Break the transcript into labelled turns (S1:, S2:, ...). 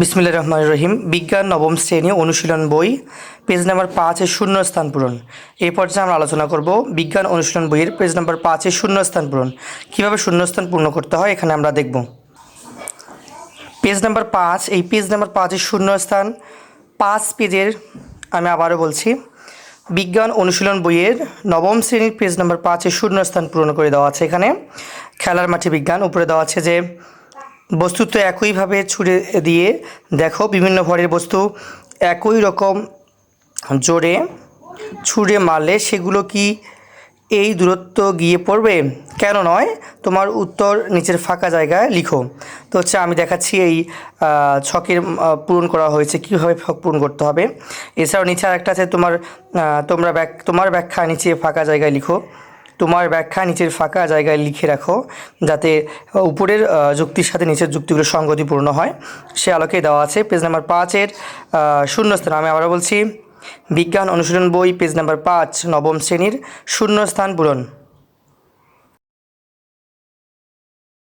S1: বিসমিল্লা রহমান রহিম, বিজ্ঞান নবম শ্রেণি অনুশীলন বই, পেজ নাম্বার পাঁচের শূন্য স্থান পূরণ। এই পর্যায়ে আমরা আলোচনা করব বিজ্ঞান অনুশীলন বইয়ের পেজ নাম্বার পাঁচের শূন্য স্থান পূরণ। কীভাবে শূন্যস্থান পূর্ণ করতে হয় এখানে আমরা দেখব। পেজ নাম্বার পাঁচ, এই পেজ নাম্বার পাঁচের শূন্য স্থান, পাঁচ পেজের আমি আবারও বলছি, বিজ্ঞান অনুশীলন বইয়ের নবম শ্রেণির পেজ নাম্বার পাঁচের শূন্য স্থান পূরণ করে দেওয়া আছে এখানে। খেলার মাঠে বিজ্ঞান, উপরে দেওয়া আছে যে বস্তু তো একইভাবে ছুড়ে দিয়ে দেখো, বিভিন্ন ভরের বস্তু একই রকম জোরে ছুঁড়ে মারলে সেগুলো কি এই দূরত্ব গিয়ে পড়বে? কেন নয়, তোমার উত্তর নিচের ফাঁকা জায়গায় লিখো। তো হচ্ছে আমি দেখাচ্ছি এই ছকের পূরণ করা হয়েছে, কীভাবে ছক পূরণ করতে হবে। এছাড়াও নিচে আরেকটা আছে, তোমার তোমরা ব্যাক, তোমার ব্যাখ্যা নিচে ফাঁকা জায়গায় লিখো। তোমার ব্যাখ্যা নিচের ফাঁকা জায়গায় লিখে রাখো, যাতে উপরের যুক্তির সাথে নিচের যুক্তিগুলো সংগতিপূর্ণ হয়। সে আলোকে দেওয়া আছে, পেজ নাম্বার পাঁচের শূন্যস্থান। আমি আবারও বলছি, বিজ্ঞান অনুশীলন বই, পেজ নাম্বার পাঁচ, নবম শ্রেণির শূন্যস্থান পূরণ।